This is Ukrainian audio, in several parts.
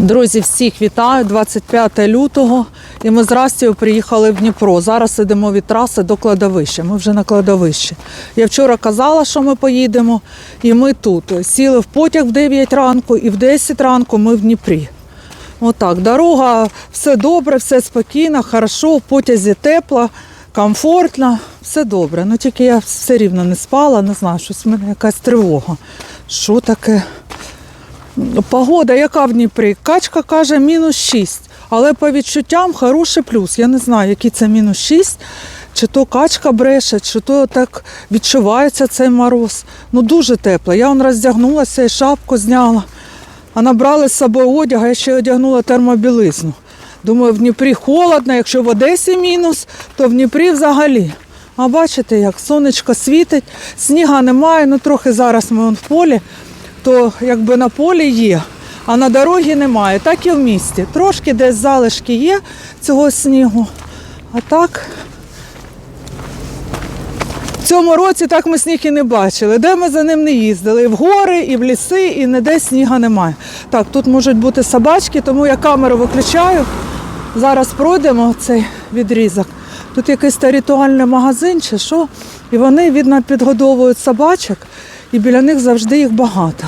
Друзі, всіх вітаю. 25 лютого. І ми з Растію приїхали в Дніпро. Зараз йдемо від траси до кладовища. Ми вже на кладовищі. Я вчора казала, що ми поїдемо, і ми тут. Сіли в потяг в 9 ранку і в 10 ранку ми в Дніпрі. Отак, дорога, все добре, все спокійно, хорошо, в потязі тепло, комфортно, все добре. Ну тільки я все рівно не спала, не знаю, щось в мене якась тривога. Що таке? Погода, яка в Дніпрі? Качка каже мінус 6, але по відчуттям хороший плюс. Я не знаю, який це мінус 6, чи то качка бреше, чи то так відчувається цей мороз. Ну дуже тепло. Я он роздягнулася і шапку зняла. А набрали з собою одяг, я ще одягнула термобілизну. Думаю, в Дніпрі холодно, якщо в Одесі мінус, то в Дніпрі взагалі. А бачите, як сонечко світить, сніга немає, ну трохи зараз ми в полі, то якби на полі є, а на дорогі немає. Так і в місті. Трошки десь залишки є цього снігу. А так в цьому році так ми сніг і не бачили. Де ми за ним не їздили? І в гори, і в ліси, і ніде сніга немає. Так, тут можуть бути собачки, тому я камеру виключаю. Зараз пройдемо цей відрізок. Тут якийсь та ритуальний магазин чи що, і вони, видно, підгодовують собачок, і біля них завжди їх багато.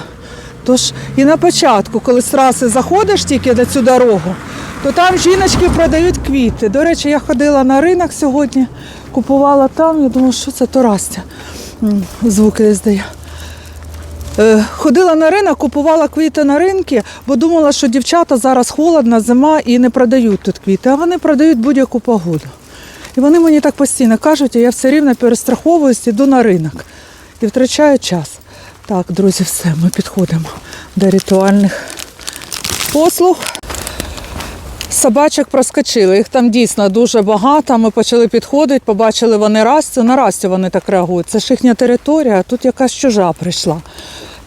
Тож і на початку, коли з траси заходиш тільки на цю дорогу, то там жіночки продають квіти. До речі, я ходила на ринок сьогодні, купувала там, я думаю, що це Торастя. Звуки здає. Е, Ходила на ринок, купувала квіти на ринки, бо думала, що дівчата зараз холодна, зима і не продають тут квіти, а вони продають будь-яку погоду. І вони мені так постійно кажуть, а я все рівно перестраховуюсь, іду на ринок і втрачаю час. Так, друзі, все, ми підходимо до ритуальних послуг. Собачок проскочили, їх там дійсно дуже багато. Ми почали підходити, побачили вони Растю. На Растю вони так реагують. Це ж їхня територія, а тут якась чужа прийшла.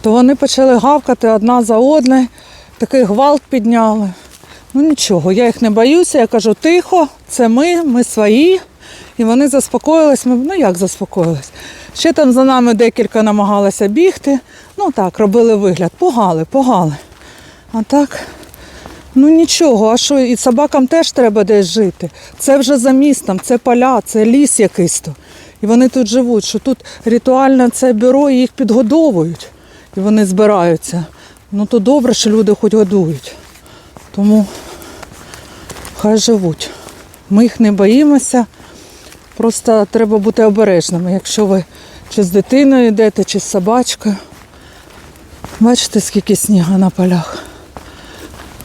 То вони почали гавкати одна за одною, такий гвалт підняли. Ну нічого, я їх не боюся, я кажу, тихо, це ми, ми свої. І вони заспокоїлись. Ми, ну як заспокоїлись? Ще там за нами декілька намагалися бігти. Ну так, робили вигляд. Пугали, пугали. А так, ну нічого, а що, і собакам теж треба десь жити. Це вже за містом, це поля, це ліс якийсь то. І вони тут живуть, що тут ритуальне це бюро і їх підгодовують. І вони збираються. Ну то добре, що люди хоч годують. Тому хай живуть. Ми їх не боїмося. Просто треба бути обережними, якщо ви чи з дитиною йдете, чи з собачкою. Бачите, скільки снігу на полях.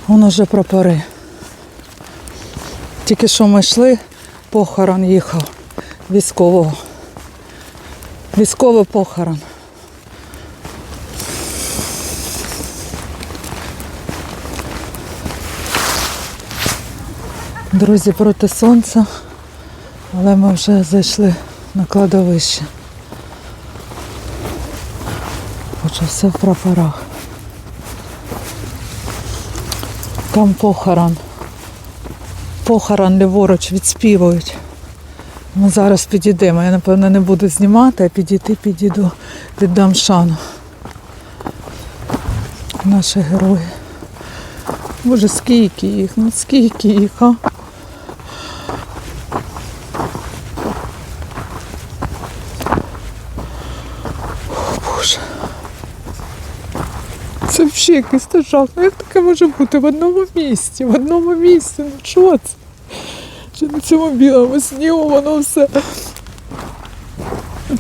Воно вже прапори. Тільки що ми йшли, похорон їхав військового. Військовий похорон. Друзі, проти сонця, але ми вже зайшли на кладовище. Отже, все в прапорах. Там похорон. Похорон ліворуч відспівують. Ми зараз підійдемо. Я, напевно, не буду знімати, а підійти, підійду, віддам шану. Наші герої. Боже, скільки їх, ну скільки їх, а? Взагалі якийсь та жах. Ну як таке може бути в одному місці? В одному місці. Ну що це? Чи на цьому білому снігу воно все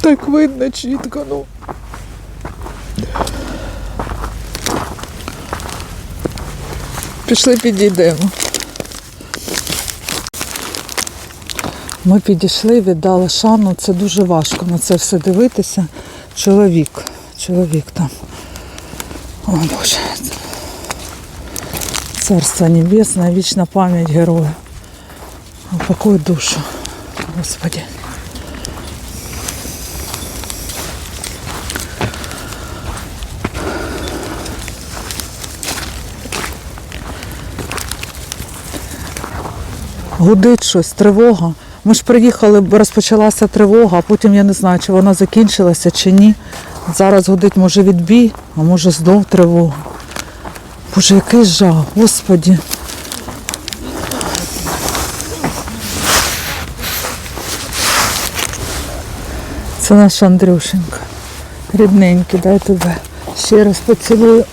так видно чітко, ну. Пішли підійдемо. Ми підійшли, віддали шану. Це дуже важко на це все дивитися. Чоловік. Чоловік там. О Боже. Царство небесне, вічна пам'ять героя. Упокой душу. Господи. Гудить щось, тривога. Ми ж приїхали, розпочалася тривога, а потім я не знаю, чи вона закінчилася, чи ні. Зараз гудить, може, відбій, а може знов тривога. Боже, який жах, господі. Це наш Андрюшенька. Рідненький, дай тебе ще раз поцілую.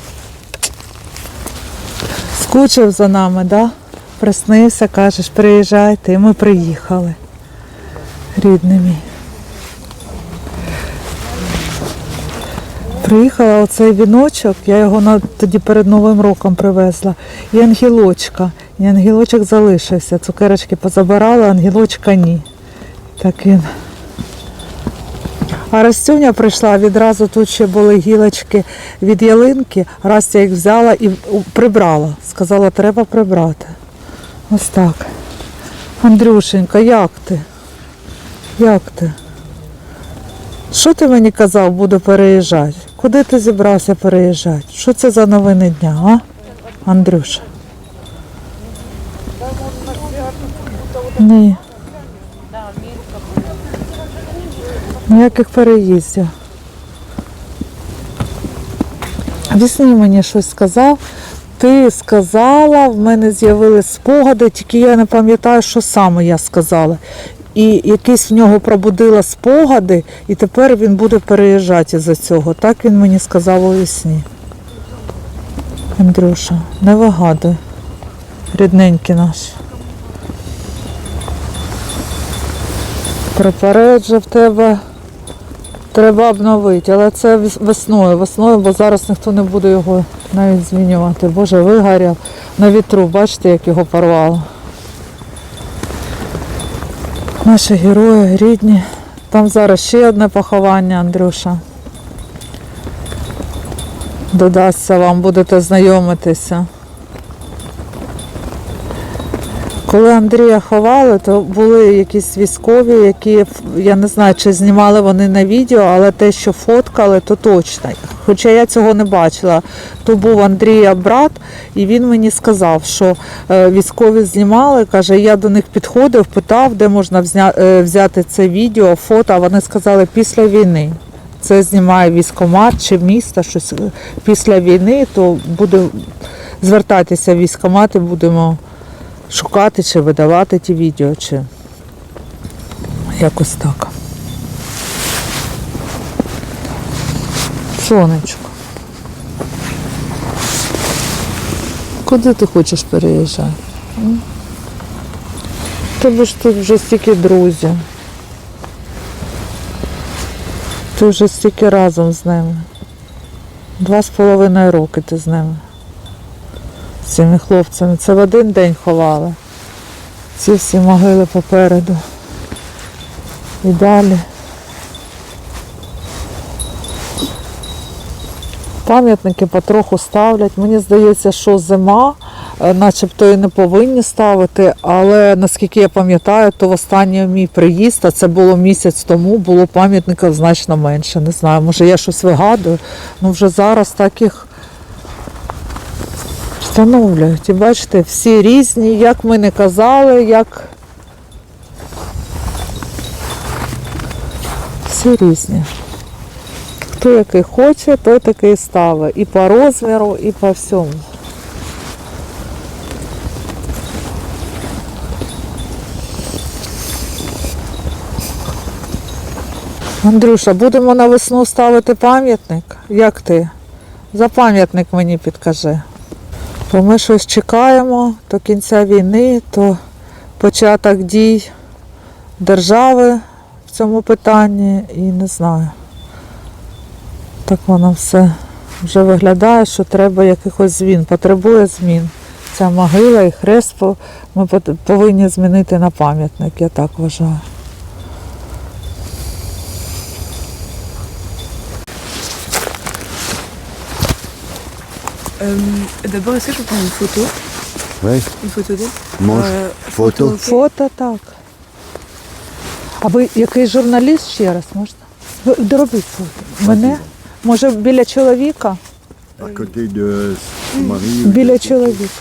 Скучив за нами, да? Приснився, кажеш, приїжджайте, і ми приїхали. Рідний мій. Приїхала оцей віночок, я його тоді перед Новим роком привезла. І ангелочка. І ангелочок залишився. Цукерочки позабирала, а ангелочка ні. Так він. А Растюня прийшла, відразу тут ще були гілочки від ялинки. Растя їх взяла і прибрала. Сказала, треба прибрати. Ось так. Андрюшенька, як ти? Як ти? Що ти мені казав, буду переїжджати? Куди ти зібрався переїжджати? Що це за новини дня, а? Андрюша? Ні. Ніяких переїздів. Вісні мені щось сказав. Ти сказала, в мене з'явились спогади, тільки я не пам'ятаю, що саме я сказала. І якийсь в нього пробудила спогади, і тепер він буде переїжджати із-за цього. Так він мені сказав у вісні. Андрюша, не вигадуй. Рідненький наш. Препарат же в тебе треба обновити, але це весною, весною, бо зараз ніхто не буде його навіть змінювати. Боже, вигорів на вітру, бачите, як його порвало. Наші герої рідні. Там зараз ще одне поховання, Андрюша. Додасться вам, будете знайомитися. Коли Андрія ховали, то були якісь військові, які я не знаю, чи знімали вони на відео, але те, що фоткали, то точно. Хоча я цього не бачила. То був Андрія брат, і він мені сказав, що е, військові знімали, каже, я до них підходив, питав, де можна е, взяти це відео, фото. Вони сказали після війни. Це знімає військомат чи місто, щось е, після війни, то буде звертатися в військомат і будемо шукати чи видавати ті відео, чи якось так. Сонечко. Куди ти хочеш переїжджати? Тебе ж тут вже стільки друзів. Ти вже стільки разом з ними. Два з половиною роки ти з ними цими хлопцями. Це в один день ховали. Ці всі могили попереду. І далі. Пам'ятники потроху ставлять. Мені здається, що зима, е, начебто і не повинні ставити, але наскільки я пам'ятаю, то в останній мій приїзд, а це було місяць тому, було пам'ятників значно менше. Не знаю, може я щось вигадую. Ну вже зараз таких встановлюють. І бачите, всі різні, як ми не казали, як всі різні. Хто який хоче, той такий ставить. І по розміру, і по всьому. Андрюша, будемо на весну ставити пам'ятник? Як ти? За пам'ятник мені підкажи. Бо ми щось чекаємо до кінця війни, то початок дій держави в цьому питанні і не знаю. Так воно все вже виглядає, що треба якихось змін, потребує змін. Ця могила і хрест ми повинні змінити на пам'ятник, я так вважаю. Euh, D'abord, est-ce que je peux prendre une photo Oui, Une photo d'elle mange Euh, photo. Фото так. А ви який журналіст ще раз можна? Ви доробіть фото. Мене? Може біля чоловіка? À côté de son mari. Біля чоловіка.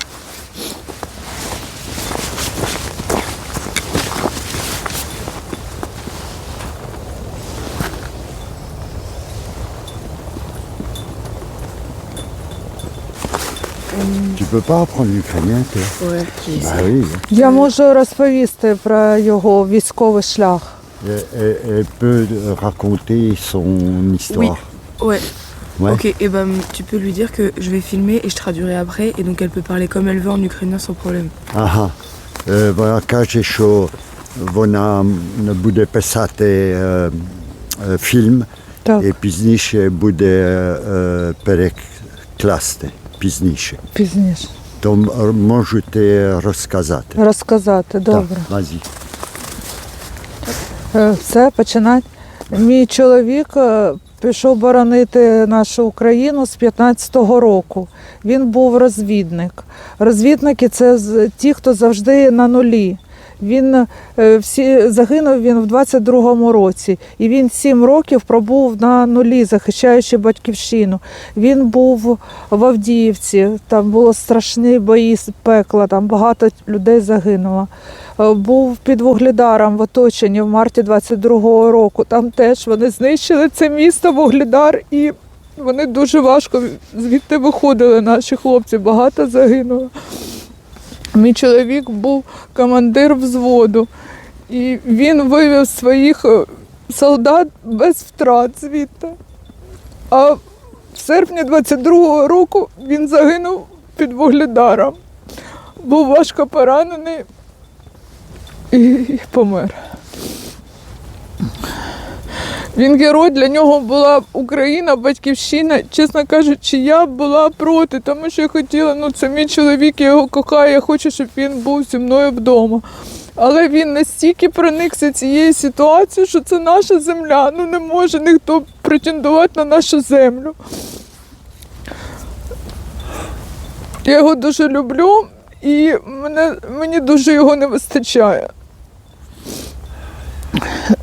peux pas apprendre l'ukrainien, toi Ouais, j'ai Bah essayé. oui. Я можу розповісти про його військовий шлях. Elle, elle- elle peut raconter son histoire. Ouais. Ouais. Ok, et ben tu peux lui dire que je vais filmer et je traduirai après et donc elle peut parler comme elle veut en ukrainien sans problème. Ага. Е, Вона каже, що вона буде писати е, е, фільм Так, і пізніше буде е, перекласти Пізніше. пізніше. То можете розказати. Розказати, добре. Так. Е, Все, починати. Мій чоловік е, пішов боронити нашу Україну з 15-го року. Він був розвідник. Розвідники це ті, хто завжди на нулі. Він е, всі загинув він в 22-му році, і він сім років пробув на нулі, захищаючи батьківщину. Він був в Авдіївці, там було страшні бої з пекла, там багато людей загинуло. Е, Був під Вугледаром в оточенні в марті 22-го року. Там теж вони знищили це місто Вугледар, і вони дуже важко звідти виходили. Наші хлопці багато загинуло. Мій чоловік був командир взводу, і він вивів своїх е, солдат без втрат звідти. А в серпні 22-го року він загинув під Вугледаром. Був важко поранений і, і помер. Він герой, для нього була Україна, батьківщина. Чесно кажучи, я була проти, тому що я хотіла, ну це мій чоловік, я його кохаю, я хочу, щоб він був зі мною вдома. Але він настільки проникся цією ситуацією, що це наша земля. Ну не може ніхто претендувати на нашу землю. Я його дуже люблю і мене, мені дуже його не вистачає.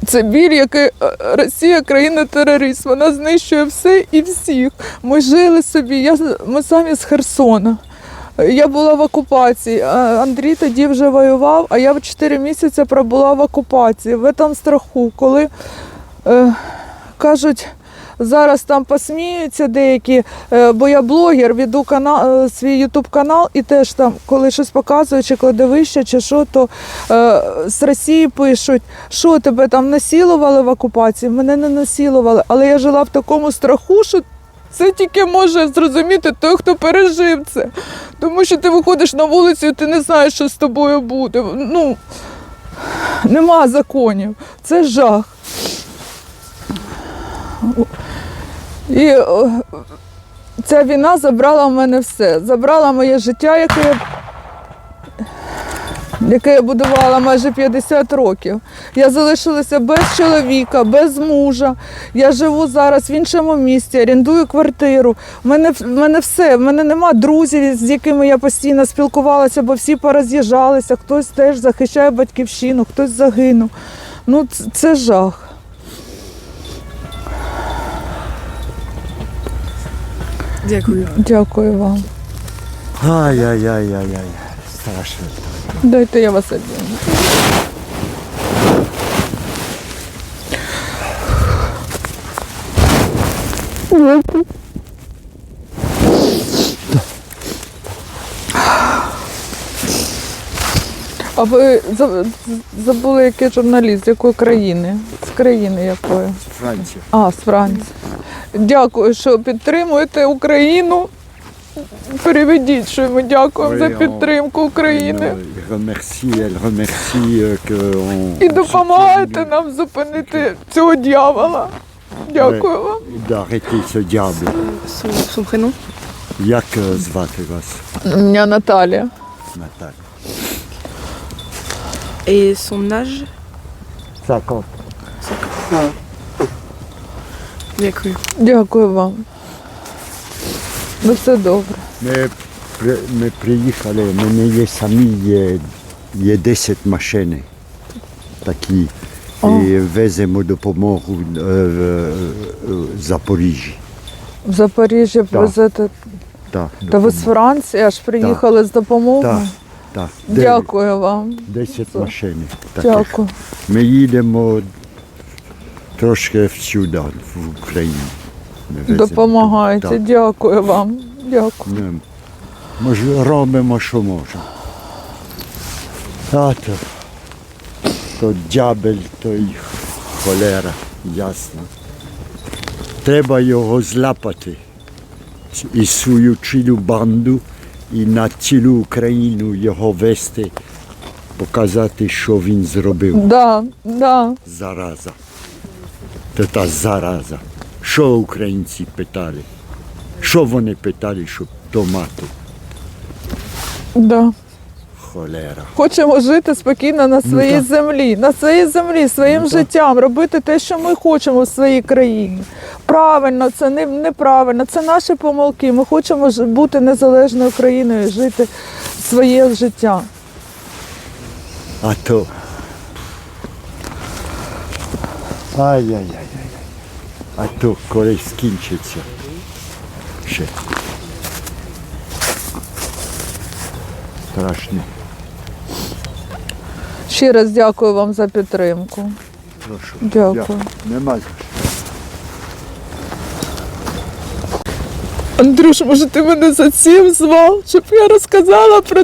Це біль, який е, Росія країна-терорист. Вона знищує все і всіх. Ми жили собі. Я, ми самі з Херсона. Я була в окупації. Андрій тоді вже воював, а я 4 місяці пробула в окупації, в цьому страху, коли е, кажуть. Зараз там посміються деякі, е, бо я блогер, веду канал, е, свій ютуб канал, і теж там, коли щось показую, чи кладовище, чи що, то е, з Росії пишуть, що тебе там насилували в окупації. Мене не насилували, але я жила в такому страху, що це тільки може зрозуміти той, хто пережив це. Тому що ти виходиш на вулицю, і ти не знаєш, що з тобою буде. Ну, нема законів. Це жах. І ця війна забрала в мене все. Забрала моє життя, яке я, яке я будувала майже 50 років. Я залишилася без чоловіка, без мужа. Я живу зараз в іншому місті, орендую квартиру. У мене, в мене все, в мене нема друзів, з якими я постійно спілкувалася, бо всі пороз'їжджалися, хтось теж захищає батьківщину, хтось загинув. Ну, це жах. Дякую. Дякую вам. Ай-яй-яй-яй-яй. Страшно. Дайте я вас одягну. А ви за- забули, який журналіст, з якої країни? З країни якої? Франція. А, з Франції. Дякую, що підтримуєте Україну. Переведіть, що ми дякуємо за підтримку України. On- І допомагаєте нам зупинити цього дьявола. Дякую вам. prénom Як е, звати вас, мене Наталія. Наталя? Et son âge Закон. Дякую. Дякую вам. Ну все добре. Ми, при- ми приїхали, в мене є самі є, є 10 машин такі. О. І веземо допомогу е, в, в Запоріжжі. В Запоріжжя везете. Так, Та ви з Франції аж приїхали з допомогою. Так, так. Дякую вам. 10 машин. Таких. Дякую. Ми їдемо трошки всюди, в Україні. Допомагаєте. Так. Дякую вам. Дякую. Ну, Ми ж робимо, що можемо. А то, то дябель, то й холера, ясно. Треба його злапати і свою цілу банду, і на цілу Україну його вести, показати, що він зробив. Да, да. Зараза. Це та зараза. Що українці питали? Що вони питали, щоб то мати? Да. Холера. Хочемо жити спокійно на своїй так. землі, на своїй землі, своїм Ну, життям, робити те, що ми хочемо в своїй країні. Правильно, це не, неправильно, це наші помилки. Ми хочемо бути незалежною країною, жити своє життя. А то. Ай-яй-яй. А то коли скінчиться. Ще. Страшно. Ще раз дякую вам за підтримку. Прошу. Дякую. Я- Нема за що. Андрюш, може, ти мене за цим звав, щоб я розказала про,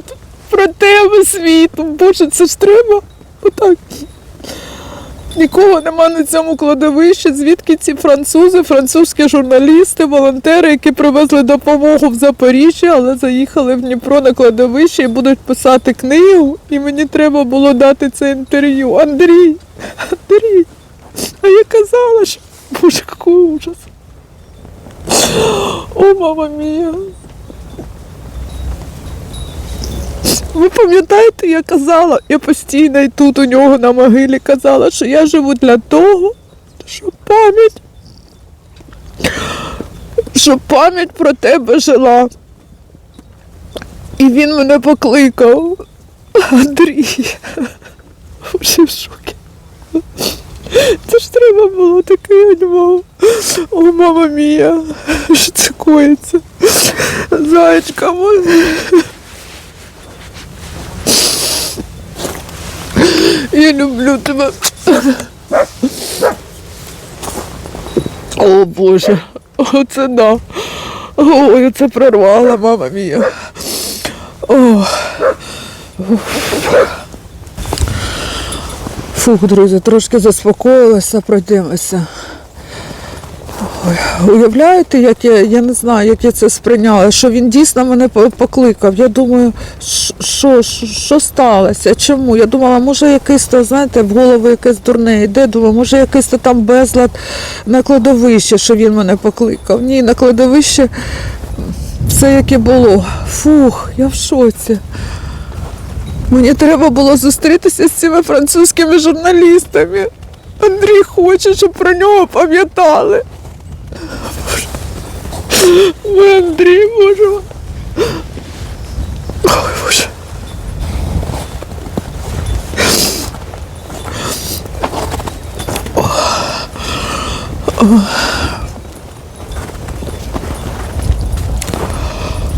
про тебе світу. Боже, це ж треба. Отак. Нікого нема на цьому кладовищі, звідки ці французи, французькі журналісти, волонтери, які привезли допомогу в Запоріжжя, але заїхали в Дніпро на кладовище і будуть писати книгу. І мені треба було дати це інтерв'ю. Андрій, Андрій, а я казала, що Боже, який ужас. О, мама мія. Ви пам'ятаєте, я казала, я постійно і тут у нього на могилі казала, що я живу для того, щоб пам'ять, щоб пам'ять про тебе жила. І він мене покликав. Андрій. Вже в шокі. Це ж треба було такий альбом. О, мама мія, що це коїться? Зайчка мой. Я люблю тебе. О Боже, оце да. Ой, це прорвала, мама мія. О. Фух, друзі, трошки заспокоїлася, пройдемося. Ой, уявляєте, як я, я не знаю, як я це сприйняла, що він дійсно мене покликав. Я думаю, що, що, сталося? Чому? Я думала, може якийсь то, знаєте, в голову якесь дурне йде, думаю, може якийсь то там безлад на кладовище, що він мене покликав. Ні, на кладовище все яке було. Фух, я в шоці. Мені треба було зустрітися з цими французькими журналістами. Андрій хоче, щоб про нього пам'ятали. Мой Андрій, боже. Ой, боже.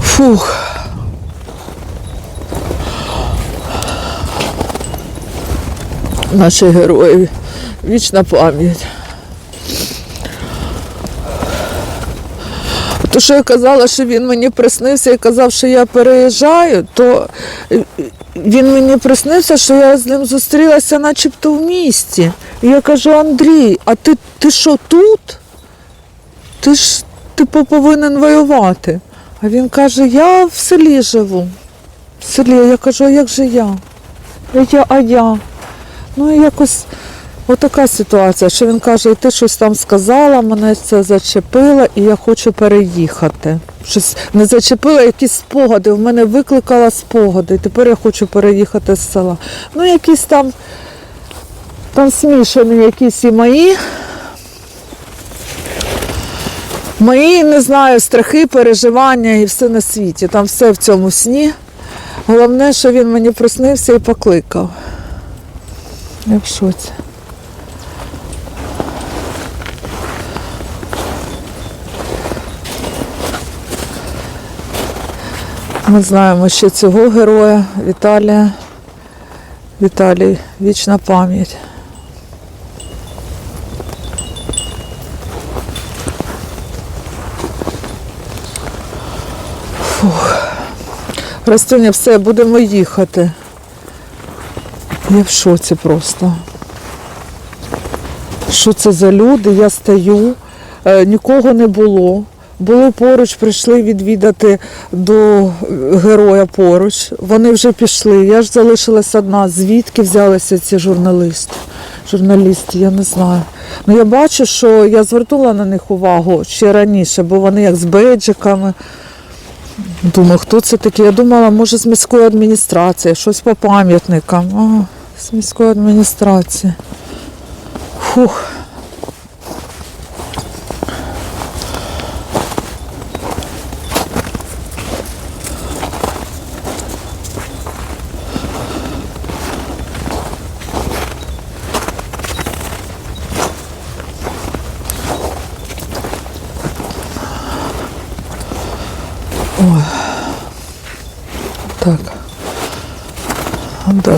Фух. Наші герої. Вічна пам'ять. То, що я казала, що він мені приснився і казав, що я переїжджаю, то е, він мені приснився, що я з ним зустрілася начебто в місті. І я кажу, Андрій, а ти, ти що тут? Ти ж типу повинен воювати. А він каже, я в селі живу. В селі. Я кажу, а як же я? А я, а я. Ну і якось отака ситуація, що він каже, ти щось там сказала, мене це зачепило, і я хочу переїхати. Щось не зачепило, якісь спогади. В мене викликала спогади. Тепер я хочу переїхати з села. Ну, якісь там, там смішані якісь і мої. Мої, не знаю, страхи, переживання і все на світі. Там все в цьому сні. Головне, що він мені приснився і покликав. Я в шоці. Ми знаємо ще цього героя Віталія. Віталій, вічна пам'ять. Фух. Растюня, все, будемо їхати. Я в шоці просто. Що це за люди? Я стою, е, нікого не було. Були поруч, прийшли відвідати до героя поруч. Вони вже пішли. Я ж залишилась одна. Звідки взялися ці журналісти? Журналісти, я не знаю. Ну я бачу, що я звернула на них увагу ще раніше, бо вони як з бейджиками. Думаю, хто це такі? Я думала, може з міської адміністрації, щось по пам'ятникам. А, з міської адміністрації. Фух.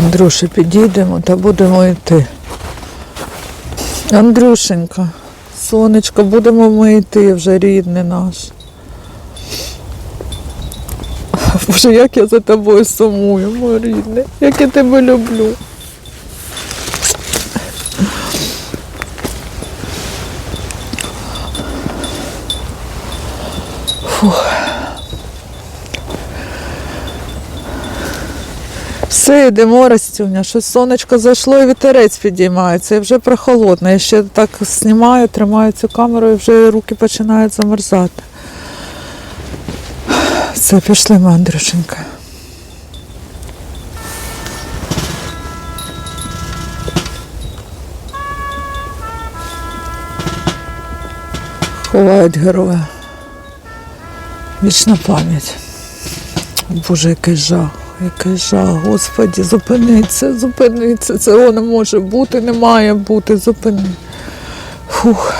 Андрюші підійдемо та будемо йти. Андрюшенька, сонечко, будемо ми йти вже рідний наш. Боже, як я за тобою сумую, мой рідний, як я тебе люблю. Все, йдемо, Растюня, щось сонечко зайшло і вітерець підіймається, і вже прохолодно. Я ще так знімаю, тримаю цю камеру і вже руки починають замерзати. Все, пішли ми, Андрюшенька. Ховають героя. Вічна пам'ять. Боже, який жах, який жах. Господі, зупиниться, зупиниться. Цього не може бути, не має бути. Зупини. Фух.